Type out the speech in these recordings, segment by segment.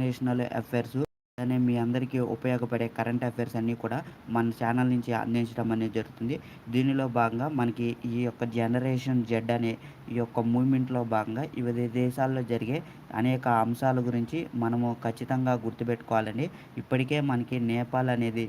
National affairs అలానే మీ అందరికీ ఉపయోగపడే కరెంట్ అఫైర్స్ అన్నీ కూడా మన ఛానల్ నుంచి అందించడం అనేది జరుగుతుంది. దీనిలో భాగంగా మనకి ఈ యొక్క జనరేషన్ జెడ్ అనే ఈ యొక్క మూమెంట్లో భాగంగా వివిధ దేశాల్లో జరిగే అనేక అంశాల గురించి మనము ఖచ్చితంగా గుర్తుపెట్టుకోవాలండి. ఇప్పటికే మనకి నేపాల్ అనేది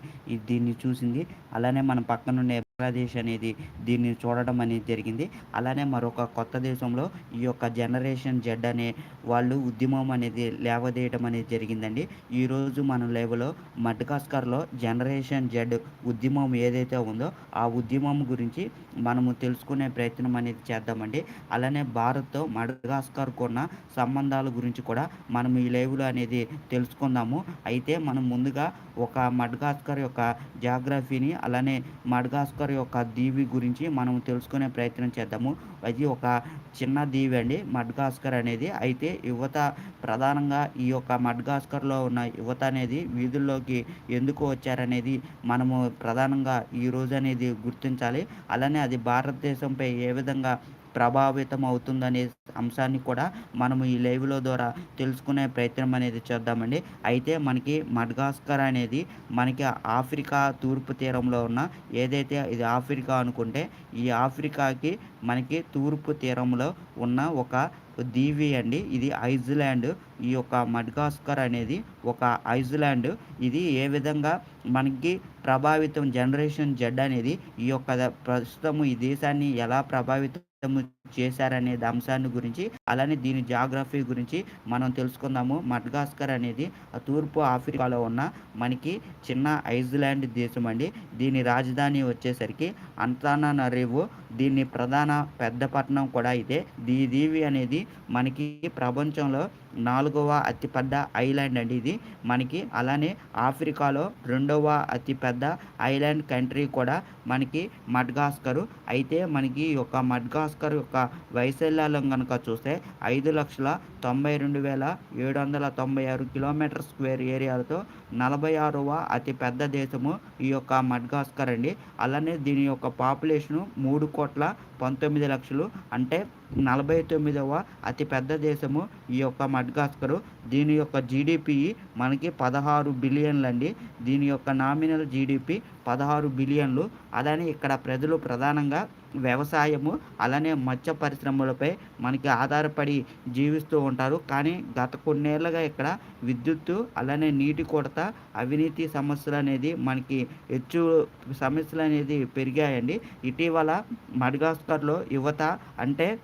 దీన్ని చూసింది. అలానే మన పక్కనున్న బంగ్లాదేశ్ అనేది దీన్ని చూడడం అనేది జరిగింది. అలానే మరొక కొత్త దేశంలో ఈ యొక్క జనరేషన్ జెడ్ అనే వాళ్ళు ఉద్యమం అనేది లేవదేయటం అనేది జరిగిందండి. ఈరోజు మన లైవ్లో మడ్గాస్కర్లో జనరేషన్ జెడ్ ఉద్యమం ఏదైతే ఉందో ఆ ఉద్యమం గురించి మనము తెలుసుకునే ప్రయత్నం అనేది చేద్దామండి. అలానే భారత్తో మడ్గాస్కర్కు ఉన్న సంబంధాల గురించి కూడా మనం ఈ లైవ్లో అనేది తెలుసుకుందాము. అయితే మనం ముందుగా ఒక మడ్గాస్కర్ యొక్క జాగ్రఫీని అలానే మడ్గాస్కర్ యొక్క దీవి గురించి మనం తెలుసుకునే ప్రయత్నం చేద్దాము. అది ఒక చిన్న దీవి అండి. మడ్గాస్కర్ అనేది అయితే యువత ప్రధానంగా ఈ యొక్క మడ్గాస్కర్లో ఉన్న యువత అనేది వీధుల్లోకి ఎందుకు వచ్చారనేది మనము ప్రధానంగా ఈ రోజు అనేది గుర్తించాలి. అలానే అది భారతదేశంపై ఏ విధంగా ప్రభావితం అవుతుందనే అంశాన్ని కూడా మనము ఈ లైవ్లో ద్వారా తెలుసుకునే ప్రయత్నం అనేది చేద్దామండి. అయితే మనకి మడ్గాస్కర్ అనేది మనకి ఆఫ్రికా తూర్పు తీరంలో ఉన్న ఏదైతే ఇది ఆఫ్రికా అనుకుంటే ఈ ఆఫ్రికాకి మనకి తూర్పు తీరంలో ఉన్న ఒక దీవి అండి. ఇది ఐజ్లాండ్. ఈ యొక్క మడ్గాస్కర్ అనేది ఒక ఐజ్లాండ్. ఇది ఏ విధంగా మనకి ప్రభావితం జనరేషన్ జెడ్ అనేది ఈ యొక్క ప్రస్తుతము ప్రస్తుతం ఈ దేశాన్ని ఎలా ప్రభావితం చేశారనే అంశాన్ని గురించి అలానే దీని జాగ్రఫీ గురించి మనం తెలుసుకుందాము. మడ్గాస్కర్ అనేది తూర్పు ఆఫ్రికాలో ఉన్న మనకి చిన్న ఐజ్లాండ్ దేశం అండి. దీని రాజధాని వచ్చేసరికి అంతానానరివో దీన్ని ప్రధాన పెద్ద పట్టణం కూడా ఇదే. దీ దీవి అనేది మనకి ప్రపంచంలో నాలుగవ అతిపెద్ద ఐలాండ్ అండి ఇది. మనకి అలానే ఆఫ్రికాలో రెండవ అతిపెద్ద ఐలాండ్ కంట్రీ కూడా మనకి మడ్గాస్కరు. అయితే మనకి ఈ యొక్క మడ్గాస్కర్ యొక్క వైశాల్యాలను కనుక చూస్తే ఐదు లక్షల తొంభై రెండు వేల ఏడు వందల తొంభై ఆరు కిలోమీటర్ స్క్వేర్ ఏరియాలతో నలభై ఆరవ అతిపెద్ద దేశము ఈ యొక్క మడ్గాస్కర్ అండి. అలానే దీని యొక్క పాపులేషను మూడు కోట్ల పంతొమ్మిది లక్షలు అంటే నలభై తొమ్మిదవ అతి పెద్ద దేశము ఈ యొక్క మడ్గాస్కరు. దీని యొక్క జీడిపి మనకి పదహారు బిలియన్లు అండి దీని యొక్క నామినల్ జీడిపి పదహారు బిలియన్లు. అలానే ఇక్కడ ప్రజలు ప్రధానంగా వ్యవసాయము అలానే మత్స్య పరిశ్రమలపై మనకి ఆధారపడి జీవిస్తూ ఉంటారు. కానీ గత కొన్నేళ్ళుగా ఇక్కడ విద్యుత్తు అలానే నీటి కొరత అవినీతి సమస్యలు అనేది మనకి హెచ్చు సమస్యలు అనేది పెరిగాయండి. ఇటీవల మడ్గాస్కర్లో యువత అంటే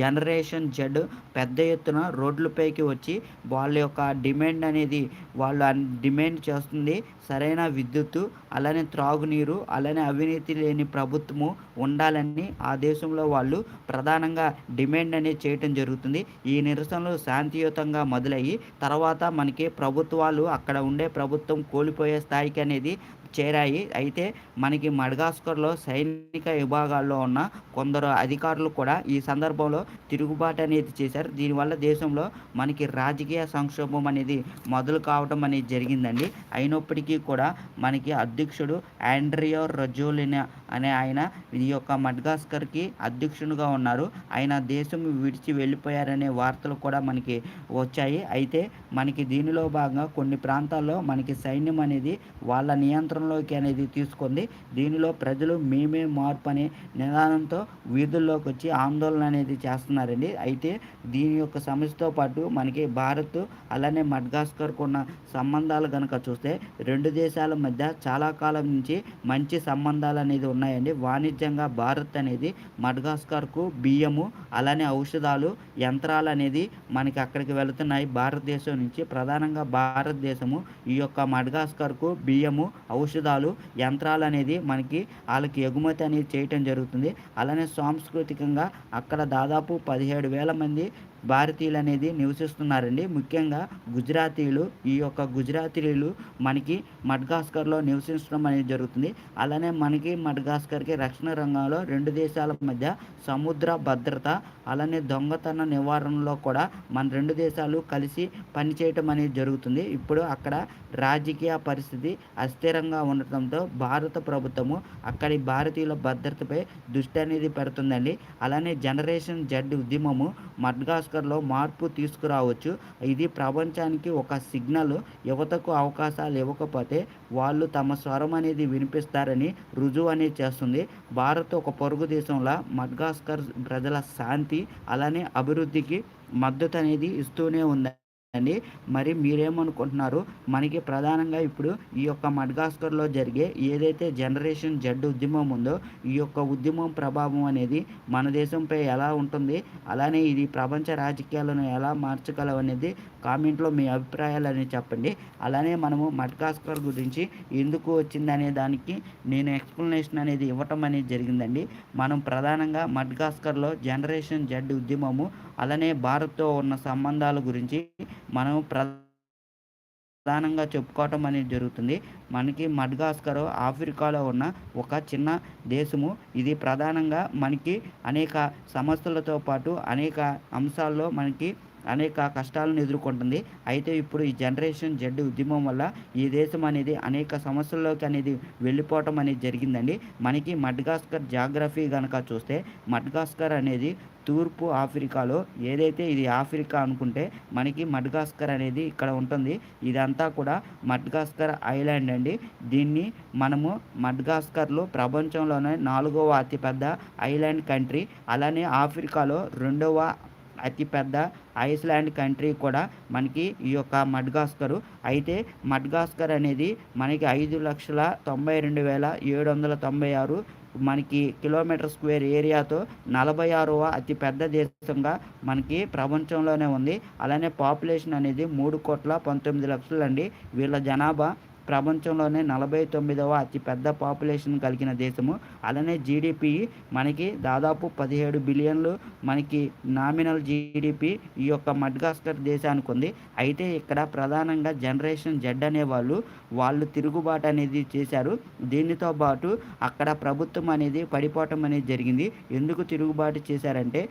జనరేషన్ జడ్ పెద్ద ఎత్తున రోడ్లపైకి వచ్చి వాళ్ళ యొక్క డిమాండ్ అనేది వాళ్ళు డిమాండ్ చేస్తుంది. సరైన విద్యుత్తు అలానే త్రాగునీరు అలానే అవినీతి లేని ప్రభుత్వము ఉండాలని ఆ దేశంలో వాళ్ళు ప్రధానంగా డిమాండ్ అనేది చేయటం జరుగుతుంది. ఈ నిరసనలు శాంతియుతంగా మొదలయ్యి తర్వాత మనకి ప్రభుత్వాలు అక్కడ ఉండే ప్రభుత్వం కోల్పోయే స్థాయికి అనేది చేరాయి. అయితే మనకి మడగాస్కర్లో సైనిక విభాగాల్లో ఉన్న కొందరు అధికారులు కూడా ఈ సందర్భంలో తిరుగుబాటు అనేది చేశారు. దీనివల్ల దేశంలో మనకి రాజకీయ సంక్షోభం అనేది మొదలు కావడం అనేది జరిగిందండి. అయినప్పటికీ కూడా మనకి అధ్యక్షుడు ఆండ్రియో రజోలినా అనే ఆయన ఈ యొక్క మడ్గాస్కర్కి అధ్యక్షునిగా ఉన్నారు. ఆయన దేశం విడిచి వెళ్ళిపోయారనే వార్తలు కూడా మనకి వచ్చాయి. అయితే మనకి దీనిలో భాగంగా కొన్ని ప్రాంతాల్లో మనకి సైన్యం అనేది వాళ్ళ నియంత్రణ పరిగణలోకి అనేది తీసుకుంది దీనిలో ప్రజలు మేమే మార్పు అనే నిదానంతో వీధుల్లోకి వచ్చి ఆందోళన అనేది చేస్తున్నారండి. అయితే దీని యొక్క సమస్యతో పాటు మనకి భారత్ అలానే మడ్గాస్కర్కు ఉన్న సంబంధాలు కనుక చూస్తే రెండు దేశాల మధ్య చాలా కాలం నుంచి మంచి సంబంధాలు అనేది ఉన్నాయండి. వాణిజ్యంగా భారత్ అనేది మడ్గాస్కర్కు బియ్యము అలానే ఔషధాలు యంత్రాలు అనేది మనకి అక్కడికి వెళుతున్నాయి. భారతదేశం నుంచి ప్రధానంగా భారతదేశము ఈ యొక్క మడ్గాస్కర్కు బియ్యము ఔషధాలు యంత్రాలు అనేది మనకి వాళ్ళకి ఎగుమతి అనేది చేయటం జరుగుతుంది. అలానే సాంస్కృతికంగా అక్కడ దాదాపు పదిహేడు వేల మంది భారతీయులు అనేది నివసిస్తున్నారండి. ముఖ్యంగా గుజరాతీయులు ఈ యొక్క గుజరాతీయులు మనకి మడ్గాస్కర్లో నివసించడం అనేది జరుగుతుంది. అలానే మనకి మడ్గాస్కర్కి రక్షణ రంగంలో రెండు దేశాల మధ్య సముద్ర భద్రత అలానే దొంగతన నివారణలో కూడా మన రెండు దేశాలు కలిసి పనిచేయటం అనేది జరుగుతుంది. ఇప్పుడు అక్కడ రాజకీయ పరిస్థితి అస్థిరంగా ఉండటంతో భారత ప్రభుత్వము అక్కడి భారతీయుల భద్రతపై దృష్టి అనేది పెడుతుందండి. అలానే జనరేషన్ జెడ్ ఉద్యమము మడ్గాస్కర్ మడ్గాస్కర్‌లో మార్పు తీసుకురావచ్చు. ఇది ప్రపంచానికి ఒక సిగ్నల్. యువతకు అవకాశాలు ఇవ్వకపోతే వాళ్ళు తమ స్వరం అనేది వినిపిస్తారని రుజువు అనేది చేస్తుంది. భారత్ ఒక పొరుగు దేశంలా మడ్గాస్కర్ ప్రజల శాంతి అలానే అభివృద్ధికి మద్దతు అనేది ఇస్తూనే ఉంది అండి మరి మీరేమనుకుంటున్నారు? మనకి ప్రధానంగా ఇప్పుడు ఈ యొక్క మడ్గాస్కర్‌లో జరిగే ఏదైతే జనరేషన్ జడ్ ఉద్యమం ఉందో, ఈ యొక్క ఉద్యమం ప్రభావం అనేది మన దేశంపై ఎలా ఉంటుంది? అలానే ఇది ప్రపంచ రాజకీయాలను ఎలా మార్చగలవనేది కామెంట్‌లో మీ అభిప్రాయాలనేవి చెప్పండి. అలానే మనము మడ్గాస్కర్ గురించి ఎందుకు వచ్చిందనే దానికి నేను ఎక్స్‌ప్లనేషన్ అనేది ఇవ్వటం అనేది జరిగిందండి. మనం ప్రధానంగా మడ్గాస్కర్‌లో జనరేషన్ జడ్ ఉద్యమము, అలానే భారత్‌తో ఉన్న సంబంధాల గురించి మనం ప్రధానంగా చెప్పుకోవటం అనేది జరుగుతుంది. మనకి మడ్గాస్కర్ ఆఫ్రికాలో ఉన్న ఒక చిన్న దేశము. ఇది ప్రధానంగా మనకి అనేక సమస్యలతో పాటు అనేక అంశాల్లో మనకి అనేక కష్టాలను ఎదుర్కొంటుంది. అయితే ఇప్పుడు ఈ జనరేషన్ జెడ్ ఉద్యమం వల్ల ఈ దేశం అనేది అనేక సమస్యల్లోకి అనేది వెళ్ళిపోవటం అనేది జరిగిందండి. మనకి మడ్గాస్కర్ జాగ్రఫీ కనుక చూస్తే మడ్గాస్కర్ అనేది తూర్పు ఆఫ్రికాలో ఏదైతే ఇది ఆఫ్రికా అనుకుంటే మనకి మడ్గాస్కర్ అనేది ఇక్కడ ఉంటుంది. ఇదంతా కూడా మడ్గాస్కర్ ఐలాండ్ అండి. దీన్ని మనము మడ్గాస్కర్‌లో ప్రపంచంలోనే నాలుగవ అతిపెద్ద ఐలాండ్ కంట్రీ. అలానే ఆఫ్రికాలో రెండవ అతిపెద్ద ఐస్‌లాండ్ కంట్రీ కూడా మనకి ఈ యొక్క మడ్గాస్కరు. అయితే మడ్గాస్కర్ అనేది మనకి 5,92,796 మనకి కిలోమీటర్ స్క్వేర్ ఏరియాతో 46వ అతిపెద్ద దేశంగా మనకి ప్రపంచంలోనే ఉంది. అలానే పాపులేషన్ అనేది 3,19,00,000 అండి. వీళ్ళ జనాభా ప్రపంచంలోనే 49వ అతిపెద్ద పాపులేషన్ కలిగిన దేశము. అలానే జీడిపి మనకి దాదాపు 17 బిలియన్లు మనకి నామినల్ జీడీపీ ఈ యొక్క మడ్గాస్కర్ దేశానికి ఉంది. అయితే ఇక్కడ ప్రధానంగా జనరేషన్ జెడ్ అనేవాళ్ళు వాళ్ళు తిరుగుబాటు అనేది చేశారు. దీనితో పాటు అక్కడ ప్రభుత్వం అనేది పడిపోవటం అనేది జరిగింది. ఎందుకు తిరుగుబాటు చేశారంటే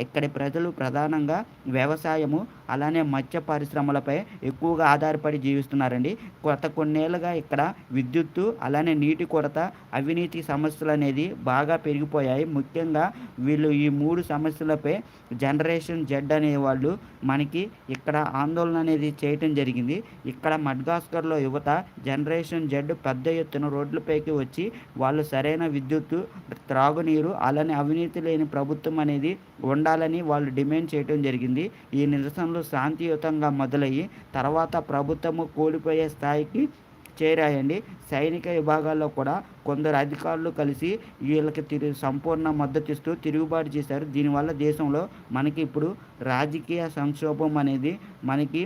ఇక్కడి ప్రజలు ప్రధానంగా వ్యవసాయము, అలానే మత్స్య పరిశ్రమలపై ఎక్కువగా ఆధారపడి జీవిస్తున్నారండి. గత కొన్నేళ్ళుగా ఇక్కడ విద్యుత్తు, అలానే నీటి కొరత, అవినీతి సమస్యలు అనేది బాగా పెరిగిపోయాయి. ముఖ్యంగా వీళ్ళు ఈ మూడు సమస్యలపై జనరేషన్ జెడ్ అనే వాళ్ళు మనకి ఇక్కడ ఆందోళన అనేది చేయటం జరిగింది. ఇక్కడ మడ్గాస్కర్‌లో యువత జనరేషన్ జెడ్ పెద్ద ఎత్తున రోడ్లపైకి వచ్చి వాళ్ళు సరైన విద్యుత్తు, త్రాగునీరు, అలానే అవినీతి లేని ప్రభుత్వం అనేది ఉండాలని వాళ్ళు డిమాండ్ చేయటం జరిగింది. ఈ నిరసనలు శాంతియుతంగా మొదలయ్యి తర్వాత ప్రభుత్వము కూలిపోయే స్థాయికి చేరాయండి. సైనిక విభాగాల్లో కూడా కొందరు అధికారులు కలిసి వీళ్ళకి తిరు సంపూర్ణ మద్దతిస్తూ తిరుగుబాటు చేశారు. దీనివల్ల దేశంలో మనకి ఇప్పుడు రాజకీయ సంక్షోభం అనేది మనకి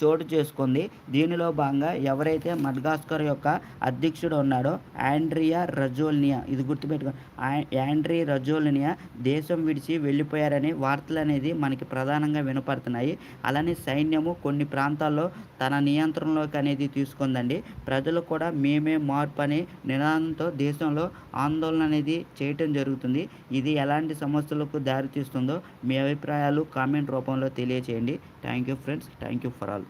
చోటు చేసుకుంది. దీనిలో భాగంగా ఎవరైతే మడ్గాస్కర్ యొక్క అధ్యక్షుడు ఉన్నాడో ఆండ్రియా రజోల్నియా ఇది గుర్తుపెట్టుకోండి ఆ యాండ్రీ రజోల్నియా దేశం విడిచి వెళ్ళిపోయారని వార్తలనేది మనకి ప్రధానంగా వినపడుతున్నాయి. అలానే సైన్యము కొన్ని ప్రాంతాల్లో తన నియంత్రణలోకి అనేది తీసుకుందండి. ప్రజలు కూడా మేమే మార్పు అనే నినాదంతో దేశంలో ఆందోళన అనేది చేయటం జరుగుతుంది. ఇది ఎలాంటి సమస్యలకు దారితీస్తుందో మీ అభిప్రాయాలు కామెంట్ రూపంలో తెలియచేయండి. Thank you friends. Thank you for all.